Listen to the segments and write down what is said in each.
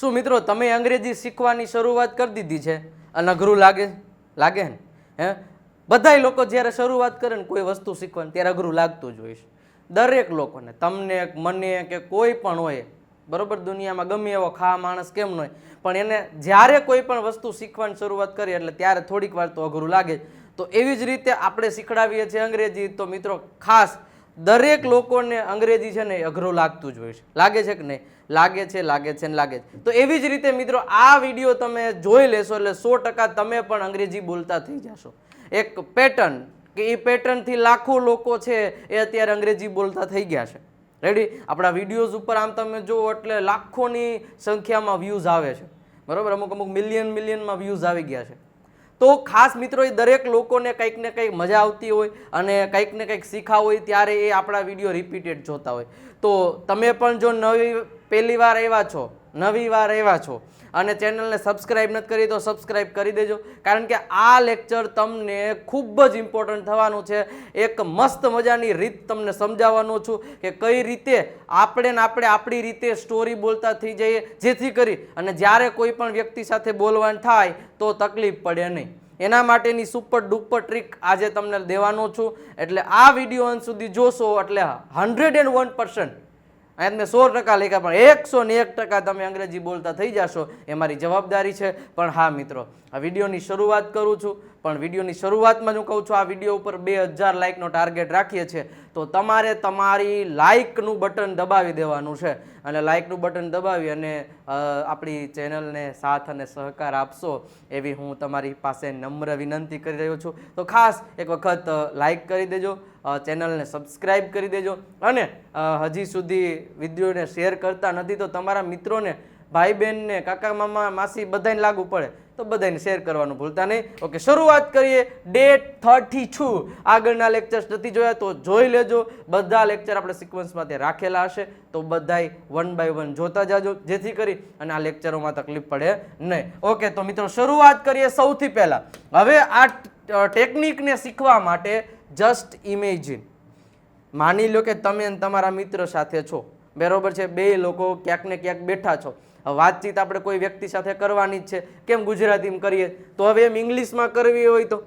શું મિત્રો, તમે અંગ્રેજી શીખવાની શરૂઆત કરી દીધી છે? અને અઘરું લાગે? લાગે ને? હે? બધાય લોકો જ્યારે શરૂઆત કરે ને કોઈ વસ્તુ શીખવાની, ત્યારે અઘરું લાગતું જ હોય દરેક લોકોને, તમને મને કે કોઈ પણ હોય, બરોબર? દુનિયામાં ગમે એવો ખા માણસ કેમ ન હોય, પણ એને જ્યારે કોઈ પણ વસ્તુ શીખવાની શરૂઆત કરીએ એટલે ત્યારે થોડીક વાર તો અઘરું લાગે તો એવી જ રીતે આપણે શીખડાવીએ છીએ અંગ્રેજી. તો મિત્રો, ખાસ દરેક લોકોને અંગ્રેજી છે ને અઘરું લાગતું જ હોય છે. લાગે છે કે નહીં? લાગે છે લાગે છે ને લાગે છે. તો એવી જ રીતે મિત્રો, આ વીડિયો તમે જોઈ લેશો એટલે સો ટકા તમે પણ અંગ્રેજી બોલતા થઈ જશો. એક પેટર્ન કે એ પેટર્નથી લાખો લોકો છે એ અત્યારે અંગ્રેજી બોલતા થઈ ગયા છે. રેડી આપણા વિડીયોઝ ઉપર આમ તમે જુઓ એટલે લાખોની સંખ્યામાં વ્યૂઝ આવે છે. બરાબર? અમુક અમુક મિલિયન મિલિયનમાં વ્યૂઝ આવી ગયા છે. તો ખાસ મિત્રો એ દરેક લોકોને કંઈક ને કંઈક મજા આવતી હોય અને કંઈક ને કંઈક શીખા હોય ત્યારે એ આપણા વીડિયો રિપીટેડ જોતા હોય. તો તમે પણ જો નવી પહેલી વાર આવ્યા છો, નવી વાર આવ્યા છો અને ચેનલને સબસ્ક્રાઈબ નથી કરી તો સબસ્ક્રાઈબ કરી દેજો. કારણ કે આ લેક્ચર તમને ખૂબ જ ઇમ્પોર્ટન્ટ થવાનું છે. એક મસ્ત મજાની રીત તમને સમજાવવાનો છું કે કઈ રીતે આપણે ને આપણે આપણી રીતે સ્ટોરી બોલતા થઈ જઈએ, જેથી કરી અને જ્યારે કોઈ પણ વ્યક્તિ સાથે બોલવાનું થાય તો તકલીફ પડે નહીં. એના માટેની સુપર ડુપર ટ્રીક આજે તમને દેવાનો છું. એટલે આ વીડિયો સુધી જોશો એટલે હંડ્રેડ એન્ડ વન પર્સન્ટ અહીંયા તમે સો ટકા લખ્યા, પણ એકસો ને એક ટકા તમે અંગ્રેજી બોલતા થઈ જશો. એ મારી જવાબદારી છે. પણ હા મિત્રો, આ વિડીયોની શરૂઆત કરું છું. પણ વિડીયોની શરૂઆતમાં હું કહું છું, આ વીડિયો ઉપર બે હજાર લાઇકનો ટાર્ગેટ રાખીએ છીએ, તો તમારે તમારી લાઇકનું બટન દબાવી દેવાનું છે. અને લાઇકનું બટન દબાવી અને આપણી ચેનલને સાથ અને સહકાર આપશો એવી હું તમારી પાસે નમ્ર વિનંતી કરી રહ્યો છું. તો ખાસ એક વખત લાઇક કરી દેજો ચેનલને સબસ્ક્રાઇબ કરી દેજો અને હજી સુધી વિડીયોને શેર કરતા નથી તો તમારા મિત્રોને ભાઈ બહેનને કાકા મામા માસી બધાને લાગુ પડે. તો બધાને શેર કરવાનું ભૂલતા નહીં. ઓકે શરૂઆત કરીએ. ડેટ થર્ટી છું આગળના લેક્ચર્સ નથી જોયા, તો જોઈ લેજો. બધા લેક્ચર આપણે સિક્વન્સમાં તે રાખેલા હશે. તો બધાય વન બાય વન જોતા જાજો. જેથી કરી અને આ લેક્ચરોમાં તકલીફ પડે નહીં. ઓકે તો મિત્રો, શરૂઆત કરીએ સૌથી પહેલાં. હવે આ ટેકનિકને શીખવા માટે જસ્ટ ઇમેજિન માની લો કે તમે તમારા મિત્ર સાથે છો. બરોબર છે? બે લોકો ક્યાંક ને ક્યાંક બેઠા છો. વાતચીત આપણે કોઈ વ્યક્તિ સાથે કરવાની જ છે. કેમ ગુજરાતીમાં કરીએ? તો હવે એમ ઇંગ્લિશમાં કરવી હોય તો?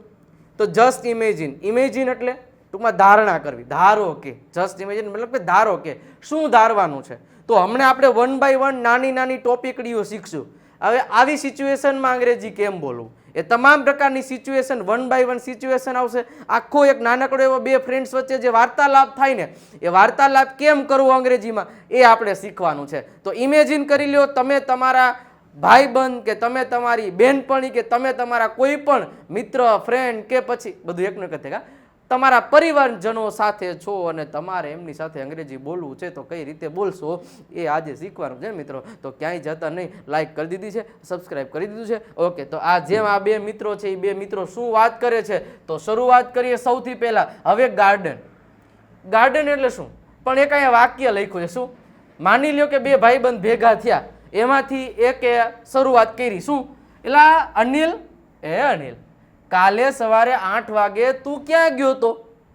તો જસ્ટ ઇમેજિન ઇમેજિન એટલે ટૂંકમાં ધારણા કરવી. ધારો કે જસ્ટ ઇમેજિન મતલબ કે ધારો કે શું ધારવાનું છે? તો હમણાં આપણે વન બાય વન નાની નાની ટોપિકડીઓ શીખશું. હવે આવી સિચ્યુએશનમાં અંગ્રેજી કેમ બોલવું? એ તમામ પ્રકારની situation one by one situation આવશે. આખો એક નાનકડો એવો બે ફ્રેન્ડ્સ વચ્ચે જે વાર્તાલાપ થાય ને, એ વાર્તાલાપ કેમ કરવો અંગ્રેજીમાં? એ આપણે શીખવાનું છે. તો ઇમેજિન કરી લ્યો, તમે તમારા ભાઈબંધ કે તમે તમારી બેનપણી કે તમે તમારા કોઈ પણ મિત્ર ફ્રેન્ડ કે પછી, બધું એકનું એક હા? તમારા પરિવારજનો સાથે છો અને તમારે એમની સાથે અંગ્રેજી બોલવું છે, તો કઈ રીતે બોલશો એ આજે શીખવાનું છે મિત્રો. તો ક્યાંય જતા નહીં લાઈક કરી દીધી છે સબસ્ક્રાઇબ કરી દીધું છે. ઓકે તો આ જેમ આ બે મિત્રો છે, એ બે મિત્રો શું વાત કરે છે? તો શરૂઆત કરીએ સૌથી પહેલાં. હવે ગાર્ડન ગાર્ડન એટલે શું? પણ એક અહીંયા વાક્ય લખ્યું છે, શું? માની લ્યો કે બે ભાઈબંધ ભેગા થયા. એમાંથી એકે શરૂઆત કરી, શું? એટલે અનિલ, એ અનિલ. કાલે સવારે આઠ વાગે તું ક્યાં ગયો તો?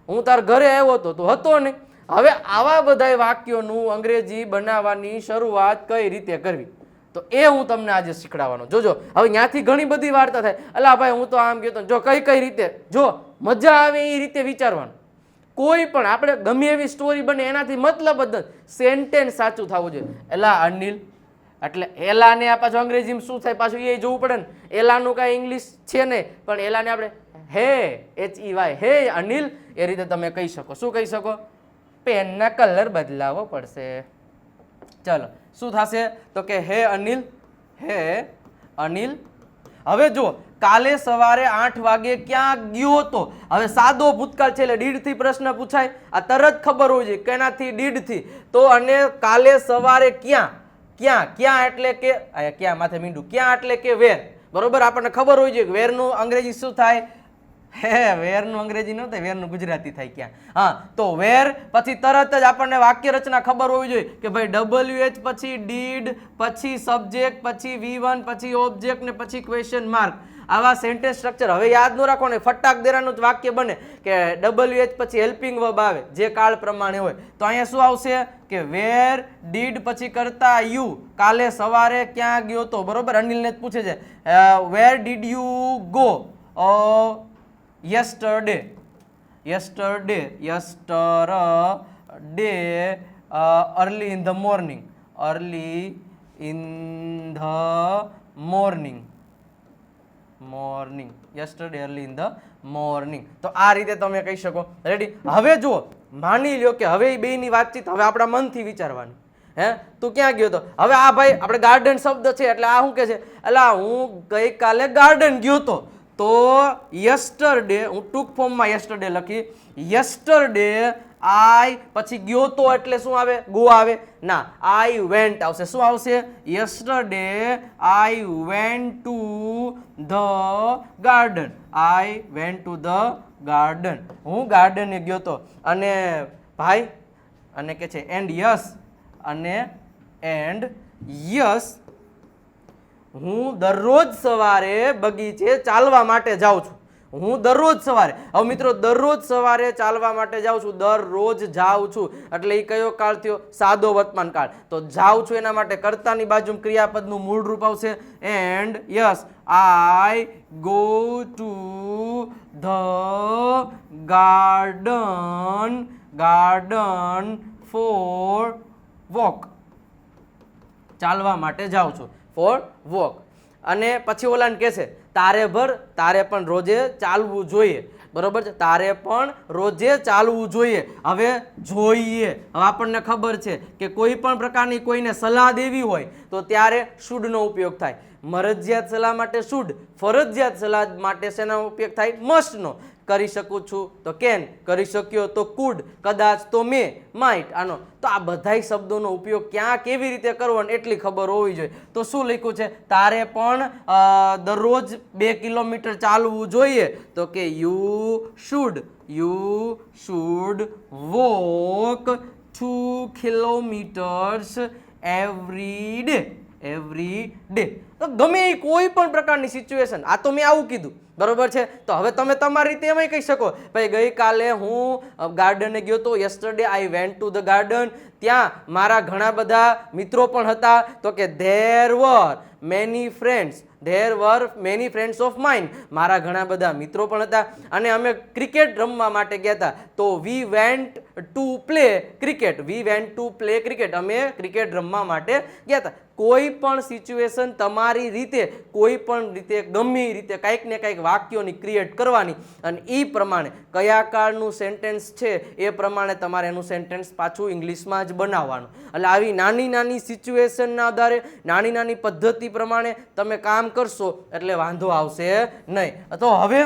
હું તાર ઘરે આવ્યો હતો તું હતો નહીં. હવે આવા બધા વાક્યોનું અંગ્રેજી બનાવવાની શરૂઆત કઈ રીતે કરવી? તો એ હું તમને આજે શીખડાવવાનો. જોજો, હવે ત્યાંથી ઘણી બધી વાર્તા થાય. અલા ભાઈ, હું તો આમ કહેતો જો, કઈ કઈ રીતે? જો, મજા આવે એ રીતે વિચારવાનું. કોઈ પણ, આપણે ગમે એવી સ્ટોરી બને, એનાથી મતલબ જ સેન્ટેન્સ સાચું થવું જોઈએ. એલા અનિલ એટલે એલાને આ પાછું અંગ્રેજીમાં શું થાય? પાછું એ જોવું પડે ને. એલાનું કાંઈ ઇંગ્લિશ છે નહીં પણ એલાને આપણે હે એચ ઈ વાય હે, અનિલ, એ રીતે તમે કહી શકો. શું કહી શકો? પેનના કલર બદલાવો પડશે. ચલો, શું થશે? તો કે હે, અનિલ હે, અનિલ. હવે જો કાલે સવારે આઠ વાગે ક્યાં ગયો હતો? હવે સાદો ભૂતકાળ છે એટલે દીઢથી પ્રશ્ન પૂછાય. આ તરત ખબર હોય છે કેનાથી દીઢથી તો અને કાલે સવારે ક્યાં? ક્યાં ક્યાં એટલે કે ક્યાં માથે મીંડું, ક્યાં એટલે કે વેર? બરોબર? આપણને ખબર હોય છે વેરનું અંગ્રેજી શું થાય? હે, વેરનું અંગ્રેજી ન વેરનું ગુજરાતી થાય ક્યાં? હા, તો વેર, પછી તરત જ આપણને વાક્ય રચના ખબર હોવી જોઈએ કે ભાઈ ડબલ્યુ એચ પછી ડીડ પછી સબ્જેક્ટ પછી વી વન પછી ઓબ્જેક્ટ ને પછી ક્વેશ્ચન માર્ક આવા સેન્ટેન્સ સ્ટ્રક્ચર હવે યાદ ન રાખો ને ફટાક દેરાનું જ વાક્ય બને કે ડબલ્યુ એચ પછી હેલ્પિંગ વર્બ આવે, જે કાળ પ્રમાણે હોય. તો અહીંયા શું આવશે? કે વેર ડીડ પછી કરતા યુ કાલે સવારે ક્યાં ગયો તો, બરોબર? અનિલને પૂછે છે where did you go yesterday yesterday yesterday early in the morning early in the morning morning yesterday early in the morning તો આ રીતે તમે કહી શકો. રેડી હવે જુઓ. માની લ્યો કે હવે એ બેયની વાતચીત હવે આપણા મનથી વિચારવાની. હે? તું ક્યાં ગયો તો? હવે આ ભાઈ, આપણે ગાર્ડન શબ્દ છે, એટલે આ શું કે છે? એટલે હું ગઈકાલે ગાર્ડન ગયો તો. તો યસ્ટરડે હું ટૂંક ફોર્મમાં યસ્ટરડે લખી યસ્ટરડે આઈ પછી ગયો તો એટલે શું આવે? ગો આવે. ના આઈ વેન્ટ આવશે. શું આવશે? Yesterday I went to the garden I went to the garden હું ગાર્ડને ગયો તો. અને ભાઈ, અને કે છે એન્ડ યસ અને એન્ડ યસ હું દરરોજ સવારે બગીચે ચાલવા માટે જાઉં છું. હું દરરોજ સવારે, હવે મિત્રો દરરોજ સવારે ચાલવા માટે જાઉં છું, દરરોજ જાઉં છું. એટલે એ કયો કાળ થયો? સાદો વર્તમાન કાળ. તો જાઉં છું એના માટે કર્તાની બાજુમાં ક્રિયાપદનું મૂળ રૂપ આવશે. And yes, I go to the garden garden for walk. ચાલવા માટે જાઉં છું. ફોર વોક અને પછી ઓલાને કહેશે તારે ભર, તારે પણ રોજે ચાલવું જોઈએ. બરોબર છે? તારે પણ રોજે ચાલવું જોઈએ. હવે જોઈએ. હવે આપણને ખબર છે કે કોઈ પણ પ્રકારની કોઈને સલાહ દેવી હોય, તો ત્યારે શુડનો ઉપયોગ થાય. મરજિયાત સલાહ માટે શુડ, ફરજિયાત સલાહ માટે શેનો ઉપયોગ થાય? મસ્ટનો કરી શકું છું? તો કેન કરી શક્યો? તો કુડ કદાચ તો મે માઇટ આનો, તો આ બધાય શબ્દોનો ઉપયોગ ક્યાં કેવી રીતે કરવો ને એટલી ખબર હોવી જોઈએ. તો શું લખ્યું છે? તારે પણ દરરોજ બે કિલોમીટર ચાલવું જોઈએ. તો કે you should you should walk two kilometres every day every day તો ગમે એ કોઈ પણ પ્રકારની સિચ્યુએશન આ તો મેં આવું કીધું, બરોબર છે? તો હવે તમે તમારી રીતે એમ કહી શકો. ભાઈ, ગઈકાલે હું ગાર્ડને ગયો તો yesterday I went to the garden ત્યાં મારા ઘણા બધા મિત્રો પણ હતા. તો કે there were many friends there were many friends of mind મારા ઘણા બધા મિત્રો પણ હતા. અને અમે ક્રિકેટ રમવા માટે ગયા હતા. તો we went to play cricket we went to play cricket અમે ક્રિકેટ રમવા માટે ગયા હતા. કોઈ પણ સિચ્યુએશન તમારી રીતે કોઈ પણ રીતે ગમે રીતે કાંઈક ને કાંઈક વાક્યોની ક્રિએટ કરવાની અને એ પ્રમાણે કયા કાળનું સેન્ટેન્સ છે એ પ્રમાણે તમારે એનું સેન્ટેન્સ પાછું ઇંગ્લિશમાં જ બનાવવાનું. એટલે આવી નાની નાની સિચ્યુએશનના આધારે, નાની નાની પદ્ધતિ પ્રમાણે તમે કામ કરશો એટલે વાંધો આવશે નહીં. તો હવે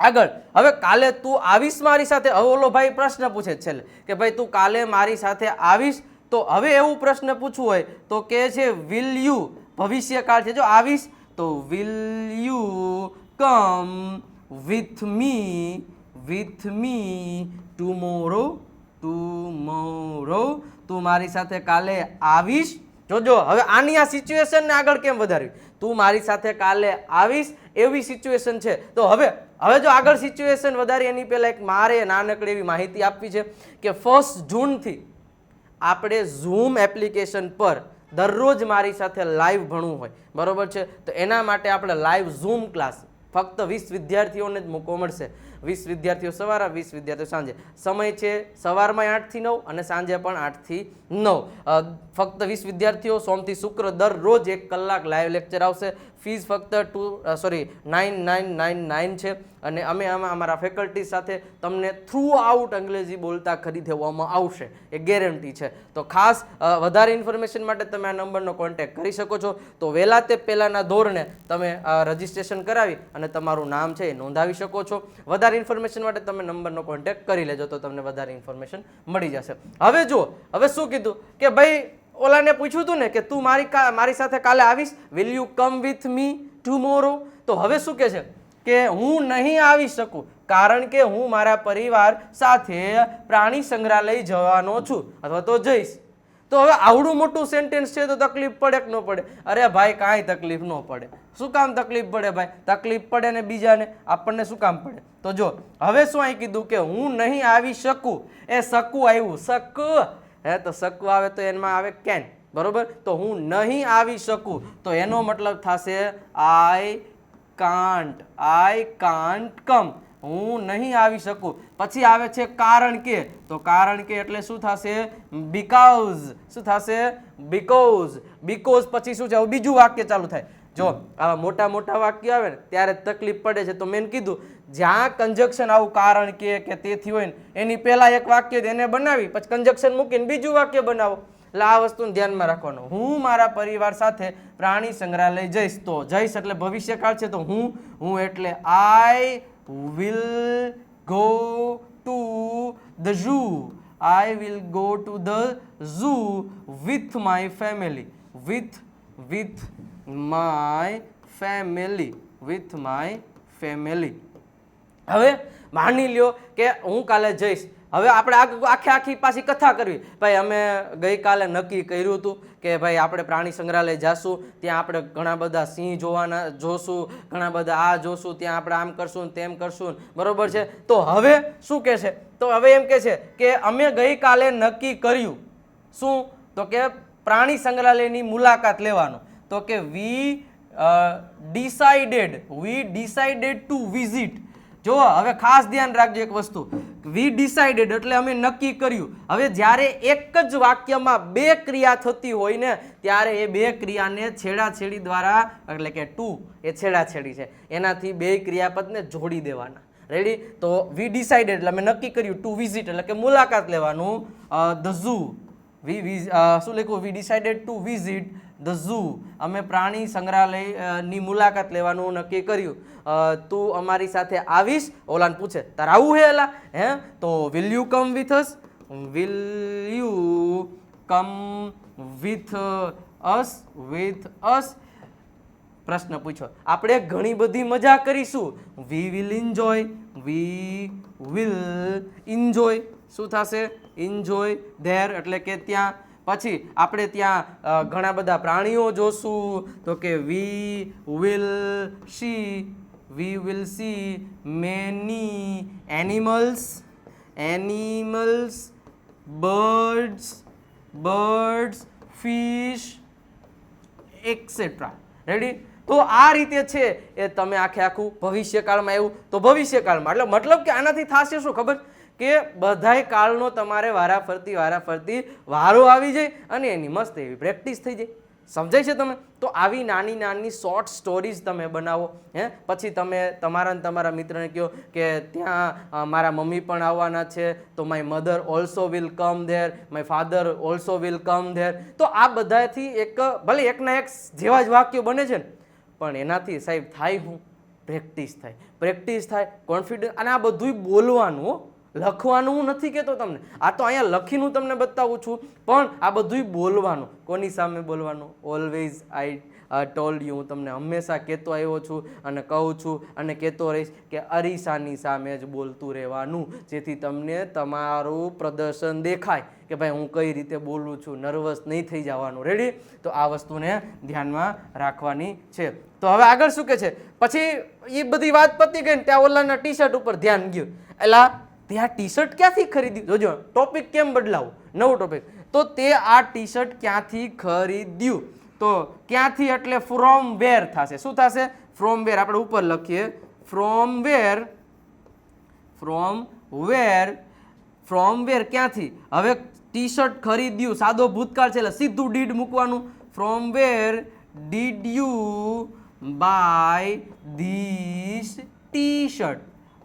આગળ, હવે કાલે તું આવીશ મારી સાથે? હવે ઓલો ભાઈ પ્રશ્ન પૂછે છેલ્લે કે ભાઈ તું કાલે મારી સાથે આવીશ? તો હવે એવું પ્રશ્ન પૂછવું હોય તો કે છે વિલ યુ ભવિષ્યકાળ છે જો આવીશ, તો will you come with me with me tomorrow tomorrow તું મારી સાથે કાલે આવીશ. જોજો, હવે આની આ સિચ્યુએશનને આગળ કેમ વધારવી તું મારી સાથે કાલે આવીશ, એવી સિચ્યુએશન છે. તો હવે હવે જો આગળ સિચ્યુએશન વધારી, એની પહેલાં એક મારે નાનકડી એવી માહિતી આપવી છે કે ફર્સ્ટ જૂનથી આપણે ઝૂમ એપ્લિકેશન પર દરરોજ મારી સાથે લાઈવ ભણવું હોય. બરાબર છે? તો એના માટે આપણે લાઈવ ઝૂમ ક્લાસ ફક્ત વીસ વિદ્યાર્થીઓને જ મૂકવો મળશે. વીસ વિદ્યાર્થીઓ સવારે, વીસ વિદ્યાર્થીઓ સાંજે. સમય છે સવારમાં આઠથી નવ અને સાંજે પણ આઠથી નવ. ફક્ત વીસ વિદ્યાર્થીઓ સોમથી શુક્ર દરરોજ એક કલાક લાઈવ લેક્ચર આવશે. ફીસ ફક્ત two sorry nine nine nine nine છે. અને અમે આમાં અમારા ફેકલ્ટી સાથે તમને થ્રુ આઉટ અંગ્રેજી બોલતા ખરી દેવામાં આવશે. એ ગેરંટી છે. તો ખાસ વધારે ઇન્ફોર્મેશન માટે તમે આ નંબરનો કોન્ટેક્ટ કરી શકો છો. તો વહેલા તે પહેલાંના ધોરણે તમે રજિસ્ટ્રેશન કરાવી અને તમારું નામ છે એ નોંધાવી શકો છો. વધારે ઇન્ફોર્મેશન માટે તમે નંબરનો કોન્ટેક્ટ કરી લેજો તો તમને વધારે ઇન્ફોર્મેશન મળી જશે. હવે જુઓ, હવે શું કીધું? કે ભાઈ ઓલાને પૂછ્યું હતું ને કે તું મારી મારી સાથે કાલે આવીશ? Will you come with me tomorrow તો હવે શું કે છે? કે હું નહીં આવી શકું, કારણ કે હું મારા પરિવાર સાથે પ્રાણી સંગ્રહાલય જવાનો છું, અથવા તો જઈશ. તો હવે આવડું મોટું સેન્ટેન્સ છે તો તકલીફ પડે કે ન પડે? અરે ભાઈ, કાંઈ તકલીફ ન પડે. શું કામ તકલીફ પડે ભાઈ? તકલીફ પડે ને બીજાને? આપણને શું કામ પડે? તો જો, હવે શું અહીં કીધું કે હું નહીં આવી શકું? એ શકું આવ્યું. શક! હે, તો શકું આવે તો એમાં આવે કેન, બરોબર? તો હું નહીં આવી શકું, તો એનો મતલબ થશે આઈ કાન્ટ આઈ કાન્ટ કમ. હું નહીં આવી શકું. પછી આવે છે કારણ કે, તો કારણ કે એટલે શું થશે? બિકોઝ શું થશે? બીકોઝ. બીકોઝ પછી શું છે? બીજું વાક્ય ચાલુ થાય. જો આવા મોટા મોટા વાક્ય આવે ને ત્યારે તકલીફ પડે છે. તો મેં કીધું જ્યાં કંજક્શન આવું કારણ કે કે તેથી હોય ને એની પહેલાં એક વાક્ય એને બનાવી પછી કંજક્શન મૂકીને બીજું વાક્ય બનાવો. એટલે આ વસ્તુને ધ્યાનમાં રાખવાનું. હું મારા પરિવાર સાથે પ્રાણી સંગ્રહાલય જઈશ. તો જઈશ એટલે ભવિષ્યકાળ છે. તો હું હું એટલે I will go to the zoo I will go to the zoo with my family with with my family with my family હવે માની લ્યો કે હું કાલે જઈશ. હવે આપણે આખ- આખે પાછી કથા કરવી. ભાઈ, અમે ગઈકાલે નક્કી કર્યું હતું કે ભાઈ, આપણે પ્રાણી સંગ્રહાલય જાશું, ત્યાં આપણે ઘણા બધા સિંહ જોવાના જોશું, ઘણા બધા આ જોશું, ત્યાં આપણે આમ કરશું તેમ કરશું બરોબર છે? તો હવે શું કહે છે? તો હવે એમ કહે છે કે અમે ગઈકાલે નક્કી કર્યું. શું? તો કે પ્રાણી સંગ્રહાલયની મુલાકાત લેવાનું. તો કે we decided we decided to visit જો, હવે ખાસ ધ્યાન રાખજો એક વસ્તુ. વી ડિસાઇડેડ એટલે અમે નક્કી કર્યું. હવે જ્યારે એક જ વાક્યમાં બે ક્રિયા થતી હોય ને, ત્યારે એ બે ક્રિયાને છેડાછેડી દ્વારા, એટલે કે ટુ એ છેડાછેડી છે. એનાથી બે ક્રિયાપદને જોડી દેવાના. રેડી તો વી ડિસાઇડેડ એટલે અમે નક્કી કર્યું ટુ વિઝિટ એટલે કે મુલાકાત લેવાનું. ધ ઝૂ વી વી શું લખ્યું? We decided to visit the zoo. અમે પ્રાણી સંગ્રહાલયની મુલાકાત લેવાનું નક્કી કર્યું. તું અમારી સાથે આવીશ. ઓલાને પૂછે, તારે આવું હે એલા હે? તો will you come with us will you come with us with us પ્રશ્ન પૂછો. આપણે ઘણી બધી મજા કરીશું. We will enjoy we will enjoy શું થશે? એન્જોય ધેર એટલે કે ત્યાં પછી આપણે ત્યાં ઘણા બધા પ્રાણીઓ જોશું. તો કે we will see we will see many animals animals, birds birds, fish etcetera ready તો આ રીતે છે એ તમે આખે આખું ભવિષ્યકાળમાં એવું, તો ભવિષ્યકાળમાં, એટલે મતલબ કે આનાથી થશે શું ખબર? કે બધાય કાળનો તમારે વારા ફરતી વારા ફરતી વારો આવી જાય અને એની મસ્ત એવી પ્રેક્ટિસ થઈ જાય. સમજાય છે તમે? તો આવી નાની નાની શોર્ટ સ્ટોરીઝ તમે બનાવો, હે? પછી તમે તમારા ને તમારા મિત્રને કહો કે ત્યાં મારા મમ્મી પણ આવવાના છે, તો my mother also will come there my father also will come there તો આ બધાથી એક, ભલે એકના એક જેવા જ વાક્યો બને છે ને, પણ એનાથી સાહેબ થાય હું પ્રેક્ટિસ થાય. પ્રેક્ટિસ થાય કોન્ફિડન્સ અને આ બધુંય બોલવાનું. લખવાનું નથી કહેતો તમને. આ તો અહીંયા લખીને તમને બતાવું છું, પણ આ બધુંય બોલવાનું. કોની સામે બોલવાનું? ઓલવેઝ આઈ ટોલ્ડ યુ હું તમને હંમેશા કહેતો આવ્યો છું અને કહું છું અને કહેતો રહીશ કે અરીસાની સામે જ બોલતું રહેવાનું, જેથી તમને તમારું પ્રદર્શન દેખાય કે ભાઈ હું કઈ રીતે બોલું છું. નર્વસ નહીં થઈ જવાનું. રેડી તો આ વસ્તુને ધ્યાનમાં રાખવાની છે. તો હવે આગળ શું કે છે? પછી એ બધી વાત પતી ગઈ ને ત્યાં ઓલાના ટી શર્ટ ઉપર ધ્યાન ગયું. એલા તે આ ટી શર્ટ ક્યાંથી ખરીદ્યું? જોજો ટોપિક કેમ બદલાવું? નવું ટોપિક તો તે આ ટી શર્ટ ક્યાંથી ખરીદ્યું? તો ક્યાંથી એટલે ફ્રોમ વેર થશે. શું થશે? ફ્રોમ વેર આપણે ઉપર લખીએ. From where from where from where ક્યાંથી? હવે ટી શર્ટ ખરીદ્યું. સાદો ભૂતકાળ છે એટલે સીધું ડીડ મૂકવાનું. From where did you buy this T shirt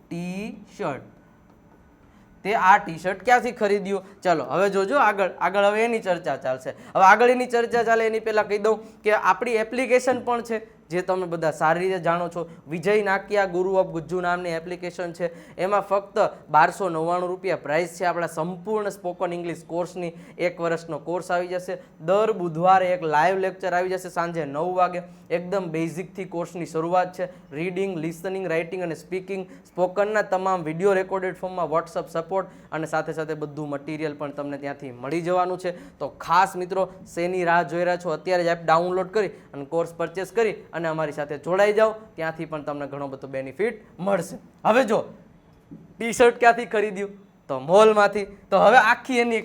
T shirt તે આ ટી શર્ટ ક્યાંથી ખરીદ્યું? ચલો, હવે જોજો આગળ આગળ હવે એની ચર્ચા ચાલશે. હવે આગળ એની ચર્ચા ચાલે, એની પહેલાં કહી દઉં કે આપણી એપ્લિકેશન પણ છે. જે તમે બધા સારી રીતે જાણો છો. વિજય નાકિયા ગુરુ ઓફ ગુજ્જુ નામની એપ્લિકેશન છે. એમાં ફક્ત બારસો નવ્વાણું રૂપિયા પ્રાઇસ છે. આપણા સંપૂર્ણ સ્પોકન ઇંગ્લિશ કોર્સની એક વર્ષનો કોર્સ આવી જશે. દર બુધવારે એક લાઈવ લેક્ચર આવી જશે સાંજે નવ વાગે. એકદમ બેઝિકથી કોર્સની શરૂઆત છે. રીડિંગ લિસનિંગ રાઇટિંગ અને સ્પીકિંગ સ્પોકનના તમામ વીડિયો રેકોર્ડેડ ફોર્મમાં વોટ્સઅપ સપોર્ટ અને સાથે સાથે બધું મટીરિયલ પણ તમને ત્યાંથી મળી જવાનું છે. તો ખાસ મિત્રો, શેની રાહ જોઈ રહ્યા છો? અત્યારે જ એપ ડાઉનલોડ કરી અને કોર્સ પરચેસ કરી અને અમારી સાથે જોડાઈ જાઓ. ત્યાંથી પણ તમને ઘણો બધો બેનિફિટ મળશે. હવે જો ટી શર્ટ ક્યાંથી ખરીદ્યું? તો મોલમાંથી તો હવે આખી એની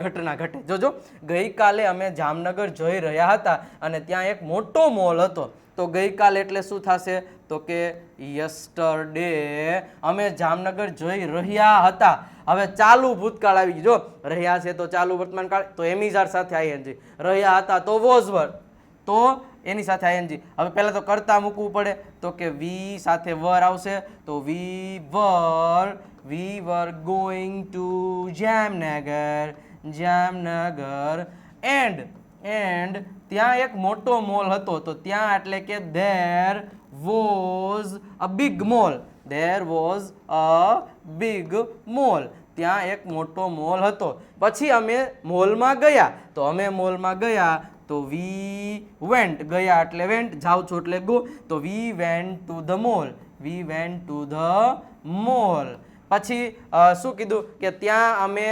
ઘટના ઘટે. જોજો, ગઈકાલે અમે જામનગર જઈ રહ્યા હતા અને ત્યાં એક મોટો મોલ હતો. તો ગઈકાલે એટલે શું થશે? તો કે યસ્ટરડે અમે જામનગર જઈ રહ્યા હતા. હવે ચાલુ ભૂતકાળ આવી ગયો. જો, રહ્યા છે તો ચાલુ વર્તમાન કાળ તો એમિઝાર સાથે આઈએનજી રહ્યા હતા તો વોઝ વર તો એની સાથે આઈએનજી હવે પહેલાં તો કરતા મૂકવું પડે. તો કે વી સાથે વર આવશે. તો we were we were going to Jamnagar Jamnagar and and ત્યાં એક મોટો મોલ હતો. તો ત્યાં એટલે કે there was a big mall there was a big mall ત્યાં એક મોટો મોલ હતો. પછી અમે મોલમાં ગયા. તો અમે મોલમાં ગયા. તો વી વેન્ટ ગયા એટલે વેન્ટ જાઓ છો એટલે ગો તો we went to the mall we went to the mall પછી શું કીધું? કે ત્યાં અમે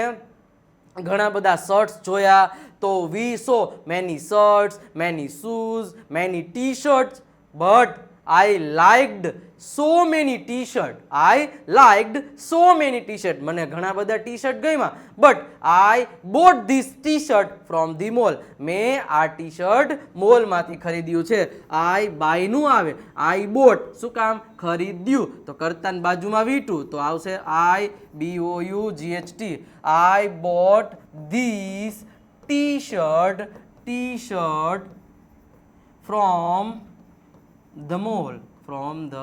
ઘણા બધા શર્ટ્સ જોયા. તો we saw many shirts many shoes many T shirts but I liked so many T shirt I liked so many T shirt મને ઘણા બધા T shirt ગમ્યા. But I bought this T shirt from the mall મેં આ T shirt મોલમાંથી ખરીદ્યું છે. આઈ બાયનું આવે. આઈ boat શું કામ? ખરીદ્યું. તો કરતાની બાજુમાં વીટું. તો આવશે I B O U G H T I bought this T shirt T shirt from the mall, from the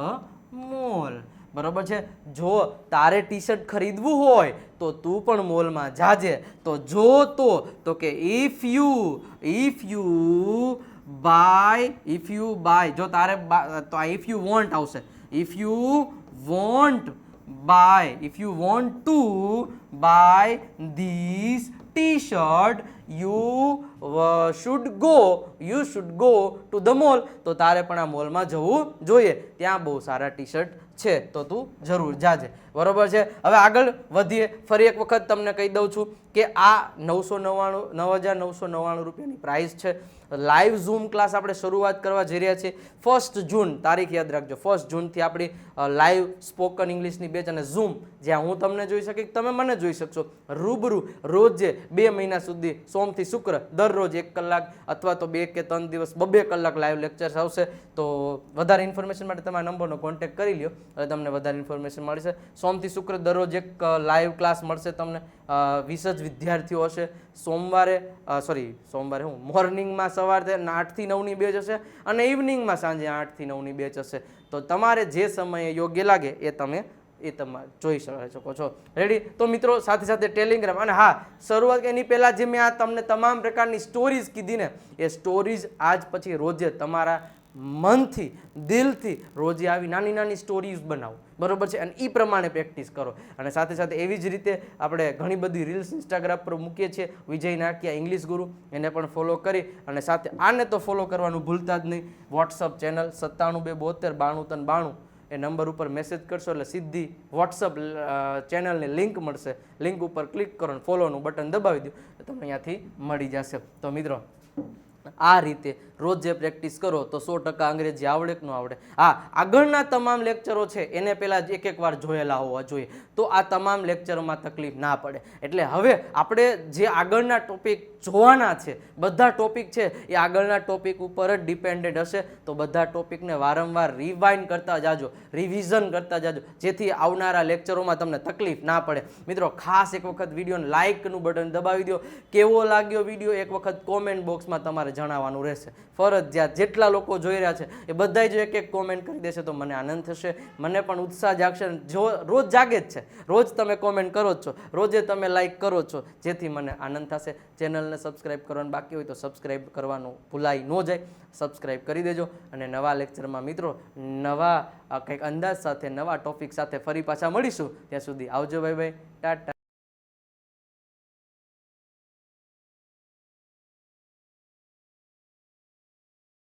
mall. બરાબર છે? જો તારે ટી શર્ટ ખરીદવું હોય, તો તું પણ મોલમાં જાજે. તો જો તો તો કે if you if you buy if you buy જો તારે તો ઇફ યુ વોન્ટ આવશે. If you want buy if you want to buy this T shirt you should go you should go to the mall તો તારે પણ આ મોલમાં જવું જોઈએ. ત્યાં બહુ સારા ટી શર્ટ છે. તો તું જરૂર જાજે. બરોબર છે? હવે આગળ વધીએ. ફરી એક વખત તમને કહી દઉં છું કે આ નવસો નવ્વાણું, નવ હજાર નવસો નવ્વાણું રૂપિયાની પ્રાઇસ છે. લાઈવ ઝૂમ ક્લાસ આપણે શરૂઆત કરવા જઈ રહ્યા છીએ. ફર્સ્ટ જૂન તારીખ યાદ રાખજો. ફર્સ્ટ જૂનથી આપણી લાઈવ સ્પોકન ઇંગ્લિશની બેચ અને ઝૂમ જ્યાં હું તમને જોઈ શકી તમે મને જોઈ શકશો. રૂબરૂ રોજે બે મહિના સુધી સોમથી શુક્ર દરરોજ એક કલાક અથવા તો બે કે ત્રણ દિવસ બબે કલાક લાઈવ લેક્ચર્સ આવશે. તો વધારે ઇન્ફોર્મેશન માટે તમારા નંબરનો કોન્ટેક્ટ કરી લ્યો. એટલે તમને વધારે ઇન્ફોર્મેશન મળશે. સોમથી શુક્ર દરરોજ એક લાઈવ ક્લાસ મળશે તમને. વીસ જ વિદ્યાર્થીઓ હશે. સોમવારે સોરી સોમવારે હું મોર્નિંગમાં સવારે આઠથી નવની બેચ હશે, અને ઇવનિંગમાં સાંજે આઠથી નવની બેચ હશે. તો તમારે જે સમયે યોગ્ય લાગે એ તમે એ તમે જોઈ શકો છો. રેડી તો મિત્રો, સાથે સાથે ટેલિગ્રામ અને હા, શરૂઆત એની પહેલાં જે મેં આ તમને તમામ પ્રકારની સ્ટોરીઝ કીધી ને, એ સ્ટોરીઝ આજ પછી રોજે તમારા મનથી, દિલથી રોજે આવી નાની નાની સ્ટોરીઝ બનાવો. બરોબર છે? અને એ પ્રમાણે પ્રેક્ટિસ કરો. અને સાથે સાથે એવી જ રીતે આપણે ઘણી બધી રીલ્સ ઇન્સ્ટાગ્રામ પર મૂકીએ છીએ. વિજય નાકિયા ઇંગ્લિશ ગુરુ. એને પણ ફોલો કરી અને સાથે આને તો ફોલો કરવાનું ભૂલતા જ નહીં. વોટ્સઅપ ચેનલ સત્તાણું બે બોતેર બાણું ત્રણ બાણું એ નંબર ઉપર મેસેજ કરશો એટલે સીધી વોટ્સઅપ ચેનલની લિંક મળશે. લિંક ઉપર ક્લિક કરો અને ફોલોનું બટન દબાવી દો. તો તમને અહીંયાથી મળી જશે. તો મિત્રો, આ રીતે રોજ જે પ્રેક્ટિસ કરો તો સો ટકા અંગ્રેજી આવડે કે ન આવડે? હા, આગળના તમામ લેક્ચરો છે, એને પહેલાં એક એક વાર જોયેલા હોવા જોઈએ. તો આ તમામ લેક્ચરોમાં તકલીફ ના પડે. એટલે હવે આપણે જે આગળના ટોપિક જોવાના છે, બધા ટોપિક છે, એ આગળના ટોપિક ઉપર જ ડિપેન્ડેડ હશે. તો બધા ટોપિકને વારંવાર રિવાઇન્ડ કરતા જાજો રિવિઝન કરતા જાજો, જેથી આવનારા લેક્ચરોમાં તમને તકલીફ ના પડે. મિત્રો, ખાસ એક વખત વિડીયોને લાઇકનું બટન દબાવી દો. કેવો લાગ્યો વીડિયો? એક વખત કોમેન્ટ બોક્સમાં તમારે જણાવવાનું રહેશે. ફરજિયાત જેટલા લોકો જોઈ રહ્યા છે, એ બધાય જો એક એક કોમેન્ટ કરી દેશે તો મને આનંદ થશે. મને પણ ઉત્સાહ જાગશે જો રોજ જાગે જ છે, રોજ તમે કોમેન્ટ કરો જ છો, રોજે તમે લાઈક કરો છો, જેથી મને આનંદ થશે. ચેનલને સબસ્ક્રાઈબ કરવાનું બાકી હોય તો સબસ્ક્રાઈબ કરવાનું ભૂલાઈ ન જાય. સબસ્ક્રાઈબ કરી દેજો અને નવા લેક્ચરમાં મિત્રો, નવા કંઈક અંદાજ સાથે, નવા ટોપિક સાથે ફરી પાછા મળીશું. ત્યાં સુધી આવજો ભાઈ ભાઈ. ટાટા.